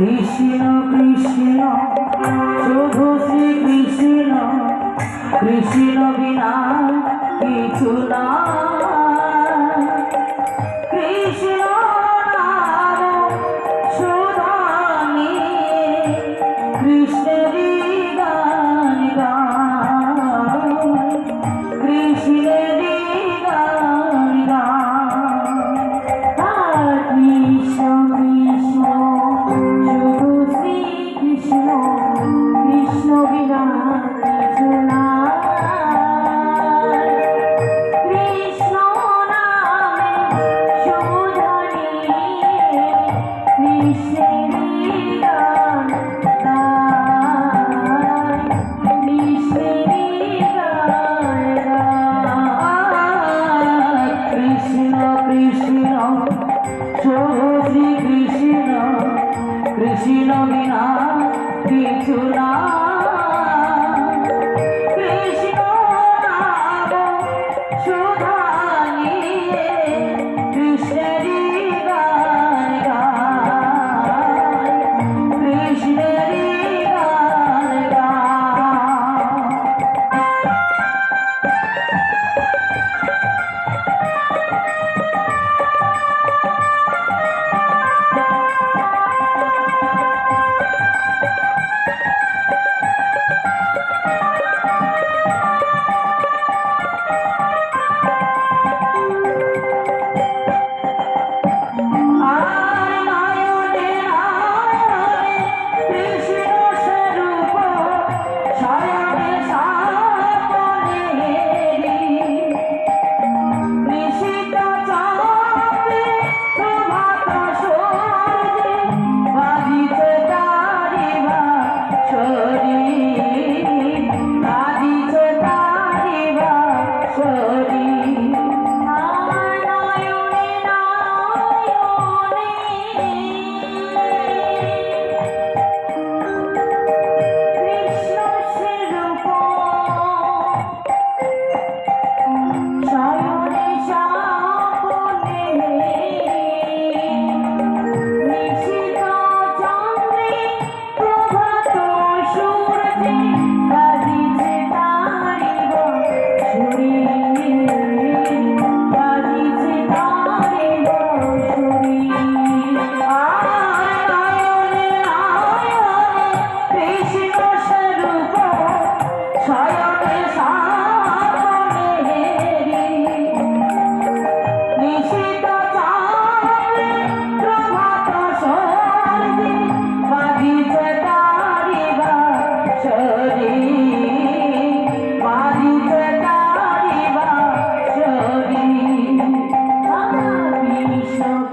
কৃষ্ণ কৃষ্ণ শুধু শ্রী কৃষ্ণ কৃষ্ণ বিনা কিছু না কৃষ্ণ কৃষ্ণের কৃষি নবীনা কিছু না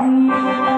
了。